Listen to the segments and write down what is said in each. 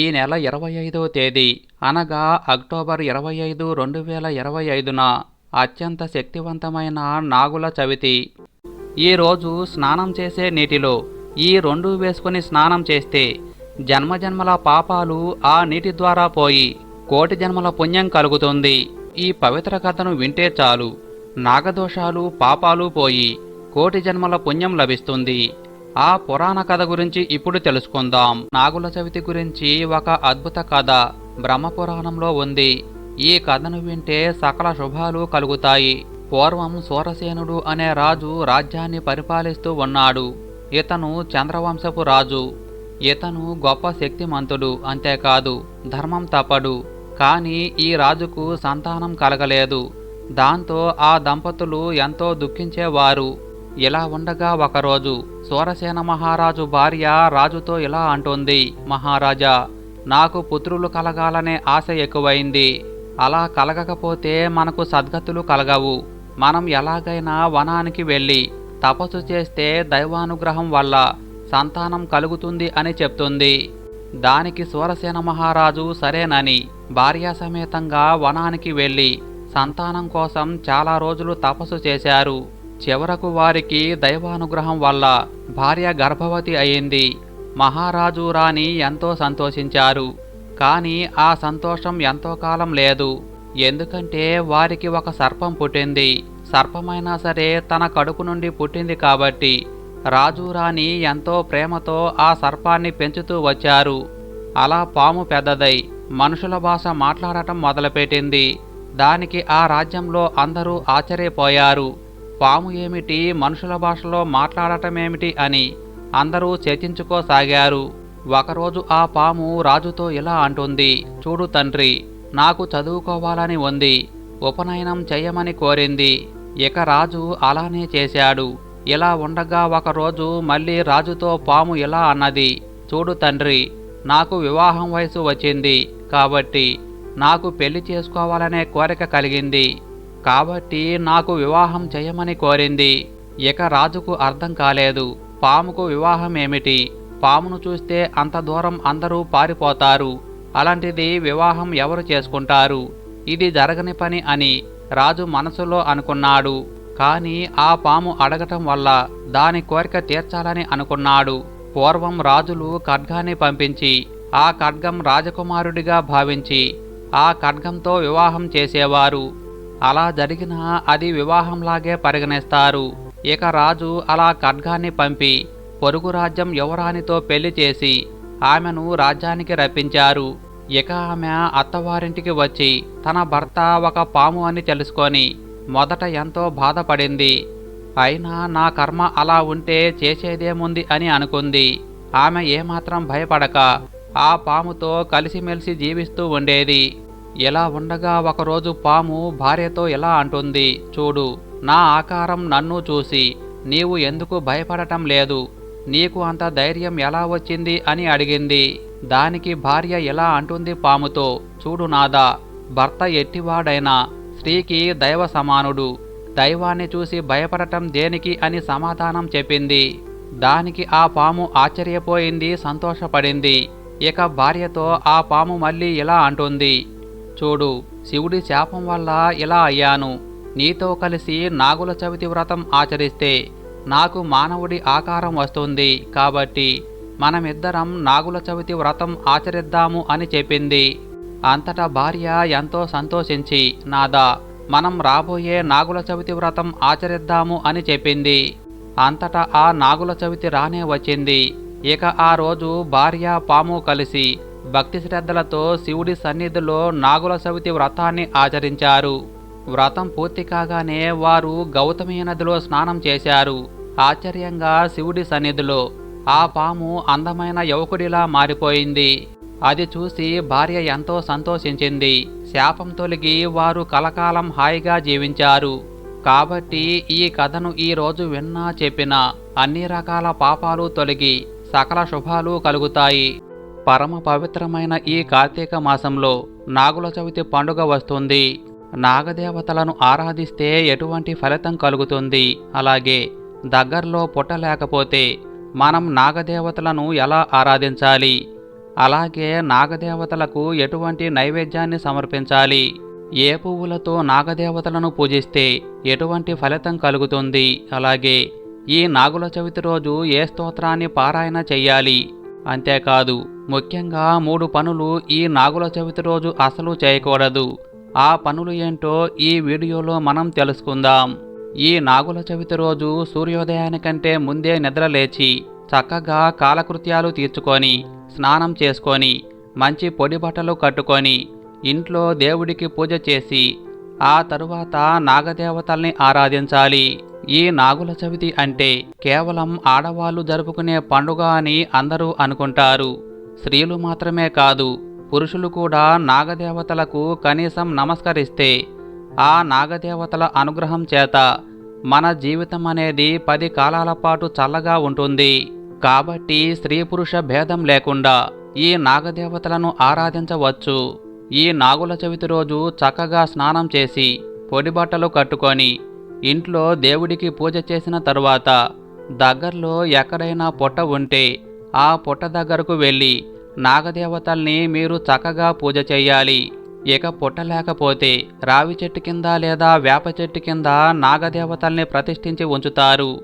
ఈ నెల ఇరవై ఐదవ తేదీ అనగా అక్టోబర్ ఇరవై ఐదు రెండు వేల ఇరవై ఐదున అత్యంత శక్తివంతమైన నాగుల చవితి. ఈరోజు స్నానం చేసే నీటిలో ఈ రెండు వేసుకుని స్నానం చేస్తే జన్మజన్మల పాపాలు ఆ నీటి ద్వారా పోయి కోటి జన్మల పుణ్యం కలుగుతుంది. ఈ పవిత్ర కథను వింటే చాలు. నాగదోషాలు పాపాలు పోయి కోటి జన్మల పుణ్యం లభిస్తుంది. ఆ పురాణ కథ గురించి ఇప్పుడు తెలుసుకుందాం. నాగుల చవితి గురించి ఒక అద్భుత కథ బ్రహ్మపురాణంలో ఉంది. ఈ కథను వింటే సకల శుభాలు కలుగుతాయి. పూర్వం సూరసేనుడు అనే రాజు రాజ్యాన్ని పరిపాలిస్తూ ఉన్నాడు. ఇతను చంద్రవంశపు రాజు. ఇతను గొప్ప శక్తిమంతుడు అంతేకాదు ధర్మం తప్పడు. కానీ ఈ రాజుకు సంతానం కలగలేదు. దాంతో ఆ దంపతులు ఎంతో దుఃఖించేవారు. ఇలా ఉండగా ఒకరోజు సూరసేన మహారాజు భార్య రాజుతో ఇలా అంటోంది మహారాజా నాకు పుత్రులు కలగాలనే ఆశ ఎక్కువైంది. అలా కలగకపోతే మనకు సద్గతులు కలగవు. మనం ఎలాగైనా వనానికి వెళ్ళి తపస్సు చేస్తే దైవానుగ్రహం వల్ల సంతానం కలుగుతుంది అని చెప్తుంది. దానికి సూరసేన మహారాజు సరేనని భార్య సమేతంగా వనానికి వెళ్ళి సంతానం కోసం చాలా రోజులు తపస్సు చేశారు. చివరకు వారికి దైవానుగ్రహం వల్ల భార్య గర్భవతి అయింది. మహారాజు రాణి ఎంతో సంతోషించారు. కానీ ఆ సంతోషం ఎంతో కాలం లేదు. ఎందుకంటే వారికి ఒక సర్పం పుట్టింది. సర్పమైనా సరే తన కడుపు నుండి పుట్టింది కాబట్టి రాజు రాణి ఎంతో ప్రేమతో ఆ సర్పాన్ని పెంచుతూ వచ్చారు. అలా పాము పెద్దదై మనుషుల భాష మాట్లాడటం మొదలుపెట్టింది. దానికి ఆ రాజ్యంలో అందరూ ఆశ్చర్యపోయారు. పాము ఏమిటి? మనుషుల భాషలో మాట్లాడటమేమిటి అని అందరూ చర్చించుకోసాగారు. ఒకరోజు ఆ పాము రాజుతో ఇలా అంటుంది చూడు తండ్రి నాకు చదువుకోవాలని ఉంది ఉపనయనం చెయ్యమని కోరింది. ఇక రాజు అలానే చేశాడు. ఇలా ఉండగా ఒకరోజు మళ్ళీ రాజుతో పాము ఇలా అన్నది చూడు తండ్రి నాకు వివాహం వయసు వచ్చింది కాబట్టి నాకు పెళ్ళి చేసుకోవాలనే కోరిక కలిగింది. కాబట్టి నాకు వివాహం చేయమని కోరింది. ఇక రాజుకు అర్థం కాలేదు. పాముకు వివాహం ఏమిటి పామును చూస్తే అంత దూరం అందరూ పారిపోతారు. అలాంటిది వివాహం ఎవరు చేసుకుంటారు? ఇది జరగని పని అని రాజు మనసులో అనుకున్నాడు. కానీ ఆ పాము అడగటం వల్ల దాని కోరిక తీర్చాలని అనుకున్నాడు. పూర్వం రాజులు ఖడ్గాన్ని పంపించి ఆ ఖడ్గం రాజకుమారుడిగా భావించి ఆ ఖడ్గంతో వివాహం చేసేవారు. అలా జరిగినా అది వివాహంలాగే పరిగణిస్తారు. ఇక రాజు అలా ఖడ్గాన్ని పంపి పొరుగు రాజ్యం యువరాణితో పెళ్ళి చేసి ఆమెను రాజ్యానికి రప్పించారు. ఇక ఆమె అత్తవారింటికి వచ్చి తన భర్త ఒక పాము అని తెలుసుకొని మొదట ఎంతో బాధపడింది. అయినా నా కర్మ అలా ఉంటే చేసేదేముంది అని అనుకుంది. ఆమె ఏమాత్రం భయపడక ఆ పాముతో కలిసిమెలిసి జీవిస్తూ ఉండేది. ఇలా ఉండగా ఒకరోజు పాము భార్యతో ఇలా అంటుంది? చూడు నా ఆకారం నన్ను చూసి నీవు ఎందుకు భయపడటం లేదు? నీకు అంత ధైర్యం ఎలా వచ్చింది అని అడిగింది. దానికి భార్య ఎలా అంటుంది పాముతో చూడు నాదా భర్త ఎట్టివాడైనా స్త్రీకి దైవ సమానుడు దైవాన్ని చూసి భయపడటం దేనికి అని సమాధానం చెప్పింది. దానికి ఆ పాము ఆశ్చర్యపోయింది సంతోషపడింది. ఇక భార్యతో ఆ పాము మళ్ళీ ఇలా అంటుంది? చూడు శివుడి శాపం వల్ల ఇలా అయ్యాను. నీతో కలిసి నాగుల చవితి వ్రతం ఆచరిస్తే నాకు మానవుడి ఆకారం వస్తుంది కాబట్టి మనమిద్దరం నాగుల చవితి వ్రతం ఆచరిద్దాము అని చెప్పింది. అంతటా భార్య ఎంతో సంతోషించి నాదా మనం రాబోయే నాగుల చవితి వ్రతం ఆచరిద్దాము అని చెప్పింది. అంతటా ఆ నాగుల చవితి రానే వచ్చింది. ఇక ఆ రోజు భార్య పాము కలిసి భక్తి శ్రద్ధలతో శివుడి సన్నిధిలో నాగుల చవితి వ్రతాన్ని ఆచరించారు. వ్రతం పూర్తి కాగానే వారు గౌతమి నదిలో స్నానం చేశారు. ఆశ్చర్యంగా శివుడి సన్నిధిలో ఆ పాము అందమైన యువకుడిలా మారిపోయింది. అది చూసి భార్య ఎంతో సంతోషించింది. శాపం తొలగి వారు కలకాలం హాయిగా జీవించారు. కాబట్టి ఈ కథను ఈరోజు విన్నా చెప్పినా అన్ని రకాల పాపాలు తొలగి సకల శుభాలు కలుగుతాయి. పరమ పవిత్రమైన ఈ కార్తీక మాసంలో నాగుల చవితి పండుగ వస్తుంది. నాగదేవతలను ఆరాధిస్తే ఎటువంటి ఫలితం కలుగుతుంది? అలాగే దగ్గరలో పుట్టలేకపోతే మనం నాగదేవతలను ఎలా ఆరాధించాలి? అలాగే నాగదేవతలకు ఎటువంటి నైవేద్యాన్ని సమర్పించాలి? ఏ పువ్వులతో నాగదేవతలను పూజిస్తే ఎటువంటి ఫలితం కలుగుతుంది? అలాగే ఈ నాగుల చవితి రోజు ఏ స్తోత్రాన్ని పారాయణ చెయ్యాలి? అంతేకాదు ముఖ్యంగా మూడు పనులు ఈ నాగుల చవితి రోజు అసలు చేయకూడదు. ఆ పనులు ఏంటో ఈ వీడియోలో మనం తెలుసుకుందాం. ఈ నాగుల చవితి రోజు సూర్యోదయానికంటే ముందే నిద్ర లేచి చక్కగా కాలకృత్యాలు తీర్చుకొని స్నానం చేసుకొని మంచి పొడి బట్టలు కట్టుకొని ఇంట్లో దేవుడికి పూజ చేసి ఆ తరువాత నాగదేవతల్ని ఆరాధించాలి. ఈ నాగుల చవితి అంటే కేవలం ఆడవాళ్ళు జరుపుకునే పండుగ అని అందరూ అనుకుంటారు. స్త్రీలు మాత్రమే కాదు పురుషులు కూడా నాగదేవతలకు కనీసం నమస్కరిస్తే ఆ నాగదేవతల అనుగ్రహం చేత మన జీవితం అనేది పది కాలాల పాటు చల్లగా ఉంటుంది. కాబట్టి స్త్రీ పురుష భేదం లేకుండా ఈ నాగదేవతలను ఆరాధించవచ్చు. ఈ నాగుల చవితి రోజు చక్కగా స్నానం చేసి పొడి బట్టలు కట్టుకొని ఇంట్లో దేవుడికి పూజ చేసిన తరువాత దగ్గరలో ఎక్కడైనా పొట్ట ఉంటే ఆ పొట్ట దగ్గరకు వెళ్ళి నాగదేవతల్ని మీరు చక్కగా పూజ చేయాలి ఇక పుట్టలేకపోతే రావి చెట్టు కింద లేదా వేప చెట్టు కింద నాగదేవతల్ని ప్రతిష్ఠించి ఉంచుతారు.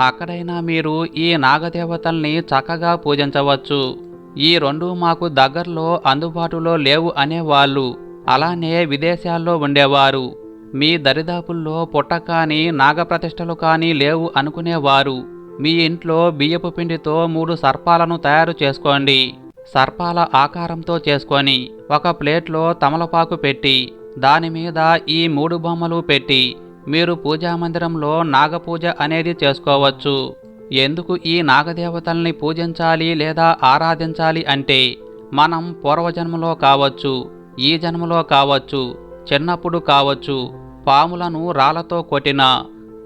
అక్కడైనా మీరు ఈ నాగదేవతల్ని చక్కగా పూజించవచ్చు. ఈ రెండు మాకు దగ్గరలో అందుబాటులో లేవు అనేవాళ్ళు అలానే విదేశాల్లో ఉండేవారు. మీ దరిదాపుల్లో పుట్ట కానీ నాగప్రతిష్టలు కానీ లేవు అనుకునేవారు. మీ ఇంట్లో బియ్యపు పిండితో మూడు సర్పాలను తయారు చేసుకోండి. సర్పాల ఆకారంతో చేసుకొని ఒక ప్లేట్లో తమలపాకు పెట్టి దాని మీద ఈ మూడు బొమ్మలు పెట్టి మీరు పూజా మందిరంలో నాగపూజ అనేది చేసుకోవచ్చు. ఎందుకు ఈ నాగదేవతల్ని పూజించాలి లేదా ఆరాధించాలి అంటే మనం పూర్వజన్మలో కావచ్చు ఈ జన్మలో కావచ్చు చిన్నప్పుడు కావచ్చు పాములను రాళ్ళతో కొట్టినా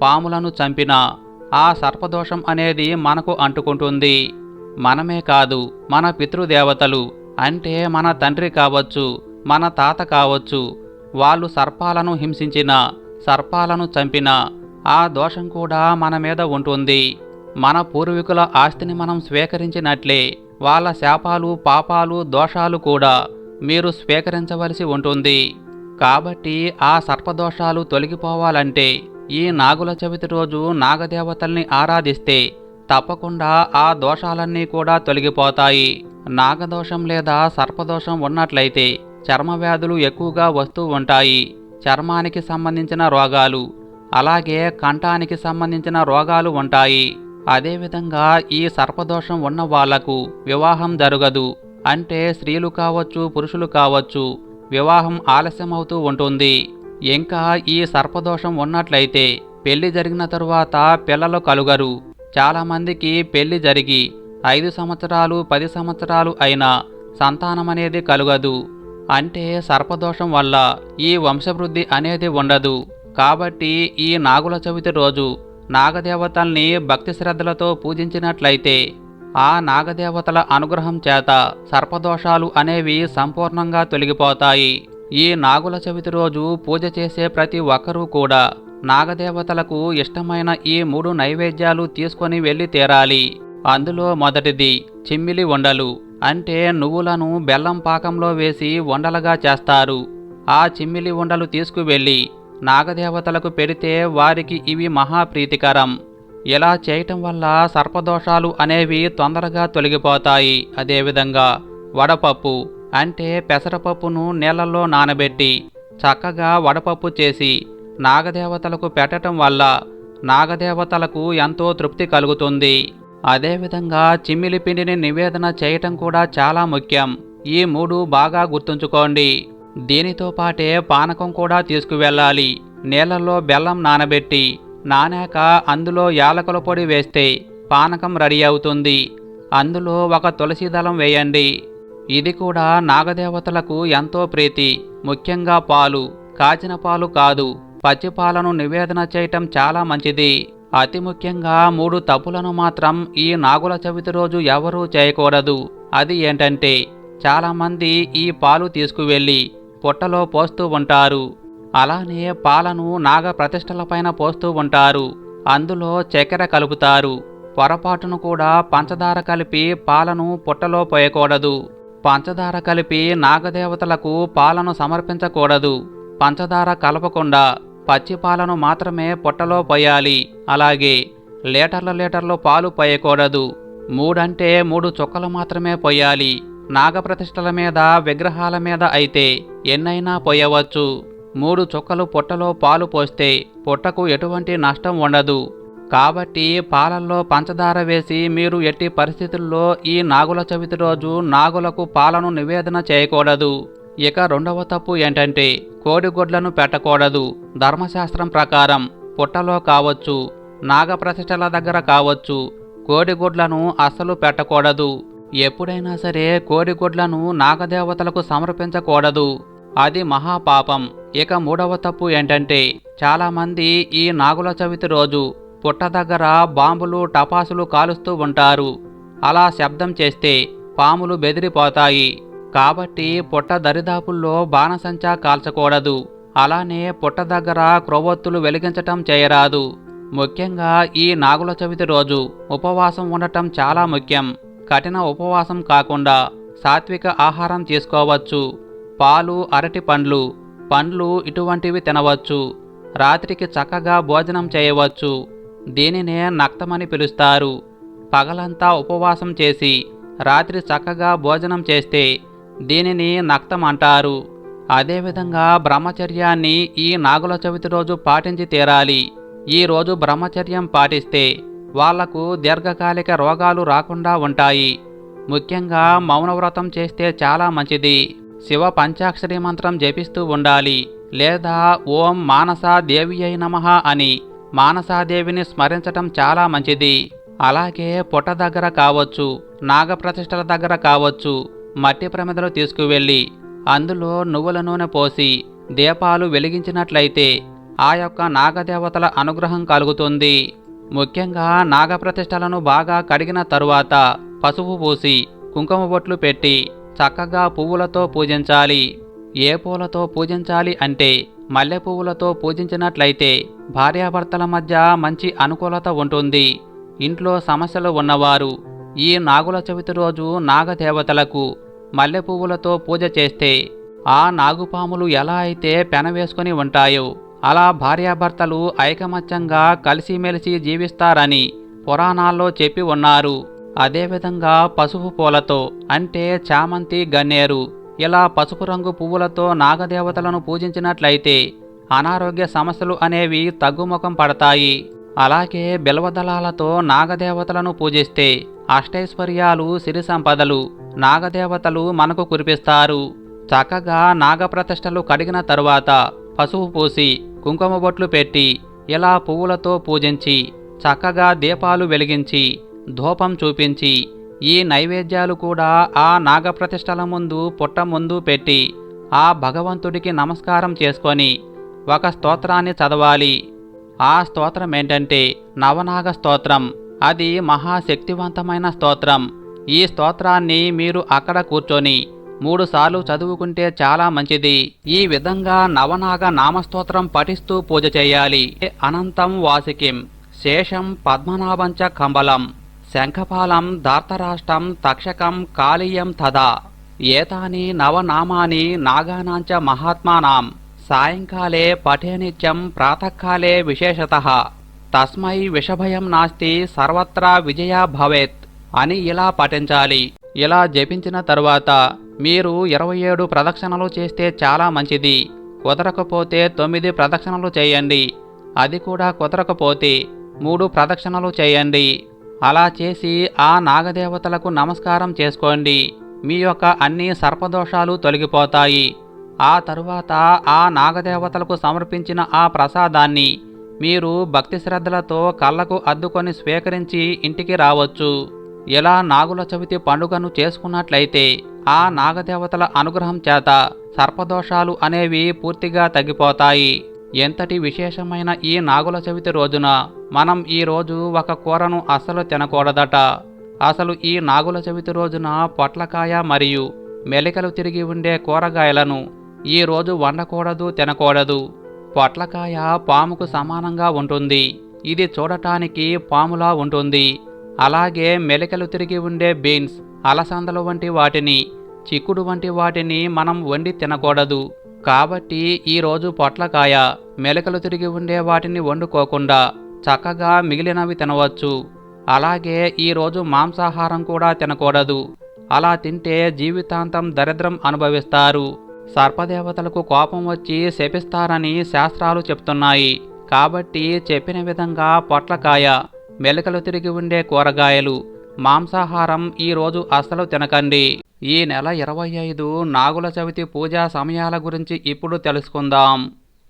పాములను చంపినా ఆ సర్పదోషం అనేది మనకు అంటుకుంటుంది. మనమే కాదు మన పితృదేవతలు అంటే మన తండ్రి కావచ్చు మన తాత కావచ్చు వాళ్ళు సర్పాలను హింసించిన సర్పాలను చంపిన ఆ దోషం కూడా మన మీద ఉంటుంది. మన పూర్వీకుల ఆస్తిని మనం స్వీకరించినట్లే వాళ్ళ శాపాలు పాపాలు దోషాలు కూడా మీరు స్వీకరించవలసి ఉంటుంది. కాబట్టి ఆ సర్పదోషాలు తొలగిపోవాలంటే ఈ నాగుల చవితి రోజు నాగదేవతల్ని ఆరాధిస్తే తప్పకుండా ఆ దోషాలన్నీ కూడా తొలగిపోతాయి. నాగదోషం లేదా సర్పదోషం ఉన్నట్లయితే చర్మ వ్యాధులు ఎక్కువగా వస్తూ ఉంటాయి. చర్మానికి సంబంధించిన రోగాలు అలాగే కంఠానికి సంబంధించిన రోగాలు ఉంటాయి. అదేవిధంగా ఈ సర్పదోషం ఉన్న వాళ్ళకు వివాహం జరగదు. అంటే స్త్రీలు కావచ్చు పురుషులు కావచ్చు వివాహం ఆలస్యమవుతూ ఉంటుంది. ఇంకా ఈ సర్పదోషం ఉన్నట్లయితే పెళ్ళి జరిగిన తరువాత పిల్లలు కలుగరు. చాలామందికి పెళ్ళి జరిగి ఐదు సంవత్సరాలు పది సంవత్సరాలు అయినా సంతానం అనేది కలుగదు. అంటే సర్పదోషం వల్ల ఈ వంశవృద్ధి అనేది ఉండదు. కాబట్టి ఈ నాగుల చవితి రోజు నాగదేవతల్ని భక్తి శ్రద్ధలతో పూజించినట్లయితే ఆ నాగదేవతల అనుగ్రహం చేత సర్పదోషాలు అనేవి సంపూర్ణంగా తొలగిపోతాయి. ఈ నాగుల చవితి రోజు పూజ చేసే ప్రతి ఒక్కరూ కూడా నాగదేవతలకు ఇష్టమైన ఈ మూడు నైవేద్యాలు తీసుకొని వెళ్ళి తీరాలి. అందులో మొదటిది చిమ్మిలి ఉండలు. అంటే నువ్వులను బెల్లం పాకంలో వేసి ఉండలుగా చేస్తారు. ఆ చిమ్మిలి ఉండలు తీసుకువెళ్ళి నాగదేవతలకు పెడితే వారికి ఇవి మహాప్రీతికరం ఇలా చేయటం వల్ల సర్పదోషాలు అనేవి తొందరగా తొలగిపోతాయి. అదేవిధంగా వడపప్పు అంటే పెసరపప్పును నీళ్ళల్లో నానబెట్టి చక్కగా వడపప్పు చేసి నాగదేవతలకు పెట్టటం వల్ల నాగదేవతలకు ఎంతో తృప్తి కలుగుతుంది. అదేవిధంగా చిమ్మిలి పిండిని నివేదన చేయటం కూడా చాలా ముఖ్యం. ఈ మూడు బాగా గుర్తుంచుకోండి. దీనితో పాటే పానకం కూడా తీసుకువెళ్ళాలి. నీళ్ళల్లో బెల్లం నానబెట్టి నానాక అందులో యాలకుల పొడి వేస్తే పానకం రెడీ అవుతుంది. అందులో ఒక తులసి దళం వేయండి. ఇది కూడా నాగదేవతలకు ఎంతో ప్రీతి ముఖ్యంగా పాలు కాచిన పాలు కాదు. పచ్చి పాలను నివేదన చేయటం చాలా మంచిది. అతి ముఖ్యంగా మూడు తప్పులను మాత్రం ఈ నాగుల చవితి రోజు ఎవరూ చేయకూడదు. అది ఏంటంటే చాలామంది ఈ పాలు తీసుకువెళ్ళి పుట్టలో పోస్తూ ఉంటారు. అలానే పాలను నాగ ప్రతిష్టలపైన పోస్తూ ఉంటారు. అందులో చక్కెర కలుపుతారు. పొరపాటును కూడా పంచదార కలిపి పాలను పుట్టలో పోయకూడదు. పంచదార కలిపి నాగదేవతలకు పాలను సమర్పించకూడదు. పంచదార కలపకుండా పచ్చి పాలను మాత్రమే పొట్టలో పోయాలి. అలాగే లీటర్ల లీటర్లు పాలు పోయకూడదు. మూడంటే మూడు చుక్కలు మాత్రమే పోయాలి. నాగప్రతిష్టల మీద విగ్రహాల మీద అయితే ఎన్నైనా పోయవచ్చు. మూడు చుక్కలు పొట్టలో పాలు పోస్తే పొట్టకు ఎటువంటి నష్టం ఉండదు. కాబట్టి పాలల్లో పంచదార వేసి మీరు ఎట్టి పరిస్థితుల్లో ఈ నాగుల చవితి రోజు నాగులకు పాలను నివేదన చేయకూడదు. ఇక రెండవ తప్పు ఏంటంటే కోడిగుడ్లను పెట్టకూడదు. ధర్మశాస్త్రం ప్రకారం పుట్టలో కావచ్చు నాగప్రతిష్టల దగ్గర కావచ్చు కోడిగుడ్లను అస్సలు పెట్టకూడదు. ఎప్పుడైనా సరే కోడిగుడ్లను నాగదేవతలకు సమర్పించకూడదు. అది మహాపాపం. ఇక మూడవ తప్పు ఏంటంటే చాలామంది ఈ నాగుల చవితి రోజు పుట్ట దగ్గర బాంబులు టపాసులు కాలుస్తూ ఉంటారు. అలా శబ్దం చేస్తే పాములు బెదిరిపోతాయి. కాబట్టి పుట్ట దరిదాపుల్లో బాణసంచా కాల్చకూడదు. అలానే పుట్ట దగ్గర క్రొవ్వొత్తులు వెలిగించటం చేయరాదు. ముఖ్యంగా ఈ నాగుల చవితి రోజు ఉపవాసం ఉండటం చాలా ముఖ్యం. కఠిన ఉపవాసం కాకుండా సాత్విక ఆహారం తీసుకోవచ్చు. పాలు అరటి పండ్లు పండ్లు ఇటువంటివి తినవచ్చు. రాత్రికి చక్కగా భోజనం చేయవచ్చు. దీనినే నక్తమని పిలుస్తారు. పగలంతా ఉపవాసం చేసి రాత్రి చక్కగా భోజనం చేస్తే దీనిని నక్తం అంటారు అదేవిధంగా బ్రహ్మచర్యాన్ని ఈ నాగుల చవితి రోజు పాటించి తీరాలి. ఈ రోజు బ్రహ్మచర్యం పాటిస్తే వాళ్ళకు దీర్ఘకాలిక రోగాలు రాకుండా ఉంటాయి. ముఖ్యంగా మౌనవ్రతం చేస్తే చాలా మంచిది. శివ పంచాక్షరి మంత్రం జపిస్తూ ఉండాలి. లేదా ఓం మానసాదేవి అయి నమః అని మానసాదేవిని స్మరించటం చాలా మంచిది. అలాగే పొట్ట దగ్గర కావచ్చు నాగప్రతిష్టల దగ్గర కావచ్చు మట్టి ప్రమిదలు తీసుకువెళ్ళి అందులో నువ్వుల నూనె పోసి దీపాలు వెలిగించినట్లయితే ఆ యొక్క నాగదేవతల అనుగ్రహం కలుగుతుంది. ముఖ్యంగా నాగప్రతిష్టలను బాగా కడిగిన తరువాత పసుపు పూసి కుంకుమ బొట్లు పెట్టి చక్కగా పువ్వులతో పూజించాలి. ఏ పూలతో పూజించాలి అంటే మల్లె పువ్వులతో పూజించినట్లయితే భార్యాభర్తల మధ్య మంచి అనుకూలత ఉంటుంది. ఇంట్లో సమస్యలు ఉన్నవారు ఈ నాగుల చవితి రోజు నాగదేవతలకు మల్లెపువ్వులతో పూజ చేస్తే ఆ నాగుపాములు ఎలా అయితే పెనవేసుకుని ఉంటాయో అలా భార్యాభర్తలు ఐకమత్యంగా కలిసిమెలిసి జీవిస్తారని పురాణాల్లో చెప్పి ఉన్నారు. అదేవిధంగా పసుపు పూలతో అంటే చామంతి గన్నేరు ఇలా పసుపు రంగు పువ్వులతో నాగదేవతలను పూజించినట్లయితే అనారోగ్య సమస్యలు అనేవి తగ్గుముఖం పడతాయి. అలాగే బిల్వదళాలతో నాగదేవతలను పూజిస్తే అష్టైశ్వర్యాలు సిరి సంపదలు నాగదేవతలు మనకు కురిపిస్తారు. చక్కగా నాగప్రతిష్టలు కడిగిన తరువాత పసుపు పూసి కుంకుమ బొట్లు పెట్టి ఇలా పువ్వులతో పూజించి చక్కగా దీపాలు వెలిగించి ధూపం చూపించి ఈ నైవేద్యాలు కూడా ఆ నాగప్రతిష్టల ముందు పుట్ట ముందు పెట్టి ఆ భగవంతుడికి నమస్కారం చేసుకొని ఒక స్తోత్రాన్ని చదవాలి. ఆ స్తోత్రం ఏంటంటే నవనాగ స్తోత్రం. అది మహాశక్తివంతమైన స్తోత్రం. ఈ స్తోత్రాన్ని మీరు అక్కడ కూర్చొని మూడుసార్లు చదువుకుంటే చాలా మంచిది. ఈ విధంగా నవనాగ నామస్తోత్రం పఠిస్తూ పూజ చేయాలి. అనంతం వాసికిం శేషం పద్మనాభంచ కంబలం శంఖపాలం దార్తరాష్ట్రం తక్షకం కాళీయం తదా. ఏతాని నవనామాని నాగానాంచ మహాత్మానాం సాయంకాలే పఠేనిత్యం ప్రాతకాలే విశేషత. తస్మై విషభయం నాస్తి సర్వత్రా విజయ భవేత్. అని ఇలా పఠించాలి. ఇలా జపించిన తర్వాత మీరు ఇరవై ఏడు ప్రదక్షిణలు చేస్తే చాలా మంచిది. కుదరకపోతే తొమ్మిది ప్రదక్షిణలు చేయండి. అది కూడా కుదరకపోతే మూడు ప్రదక్షిణలు చేయండి. అలా చేసి ఆ నాగదేవతలకు నమస్కారం చేసుకోండి. మీ యొక్క అన్ని సర్పదోషాలు తొలగిపోతాయి. ఆ తరువాత ఆ నాగదేవతలకు సమర్పించిన ఆ ప్రసాదాన్ని మీరు భక్తి శ్రద్ధలతో కళ్ళకు అద్దుకొని స్వీకరించి ఇంటికి రావచ్చు. ఇలా నాగుల చవితి పండుగను చేసుకున్నట్లయితే ఆ నాగదేవతల అనుగ్రహం చేత సర్పదోషాలు అనేవి పూర్తిగా తగ్గిపోతాయి. ఎంతటి విశేషమైన ఈ నాగుల చవితి రోజున మనం ఈరోజు ఒక కూరను అస్సలు తినకూడదట. అసలు ఈ నాగుల చవితి రోజున పొట్లకాయ మరియు మెలికలు తిరిగి ఉండే కూరగాయలను ఈ రోజు వండకూడదు తినకూడదు. పొట్లకాయ పాముకు సమానంగా ఉంటుంది. ఇది చూడటానికి పాములా ఉంటుంది. అలాగే మెలికలు తిరిగి ఉండే బీన్స్ అలసందలు వంటి వాటిని చిక్కుడు వంటి వాటిని మనం వండి తినకూడదు. కాబట్టి ఈరోజు పొట్లకాయ మెలికలు తిరిగి ఉండే వాటిని వండుకోకుండా చక్కగా మిగిలినవి తినవచ్చు. అలాగే ఈరోజు మాంసాహారం కూడా తినకూడదు. అలా తింటే జీవితాంతం దరిద్రం అనుభవిస్తారు. సర్పదేవతలకు కోపం వచ్చి శపిస్తారని శాస్త్రాలు చెప్తున్నాయి. కాబట్టి చెప్పిన విధంగా పొట్లకాయ మెలకలు తిరిగి ఉండే కూరగాయలు మాంసాహారం ఈరోజు అస్సలు తినకండి. ఈ నెల ఇరవై ఐదు నాగుల చవితి పూజా సమయాల గురించి ఇప్పుడు తెలుసుకుందాం.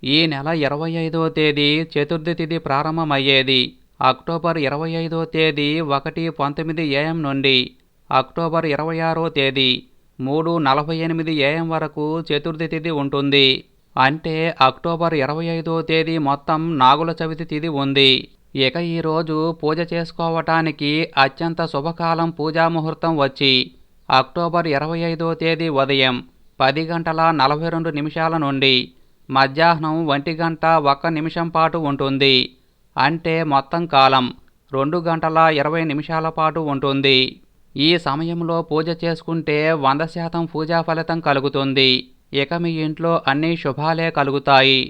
ఈ నెల ఇరవై ఐదో తేదీ చతుర్థి తిథి ప్రారంభమయ్యేది. అక్టోబర్ ఇరవై ఐదో తేదీ ఒకటి పంతొమ్మిది ఏఎం నుండి అక్టోబర్ ఇరవై ఆరో తేదీ మూడు నలభై ఎనిమిది ఏఎం వరకు చతుర్థి తిథి ఉంటుంది. అంటే అక్టోబర్ ఇరవై ఐదో తేదీ మొత్తం నాగుల చవితి తిథి ఉంది. ఇక ఈరోజు పూజ చేసుకోవటానికి అత్యంత శుభకాలం పూజా ముహూర్తం వచ్చి అక్టోబర్ ఇరవై ఐదో తేదీ ఉదయం పది గంటల నలభై రెండు నిమిషాల నుండి మధ్యాహ్నం ఒంటి గంట ఒక్క నిమిషం పాటు ఉంటుంది. అంటే మొత్తం కాలం రెండు గంటల ఇరవై నిమిషాల పాటు ఉంటుంది. ఈ సమయంలో పూజ చేసుకుంటే వంద శాతం పూజా ఫలితం కలుగుతుంది. ఇక మీ ఇంట్లో అన్ని శుభాలే కలుగుతాయి.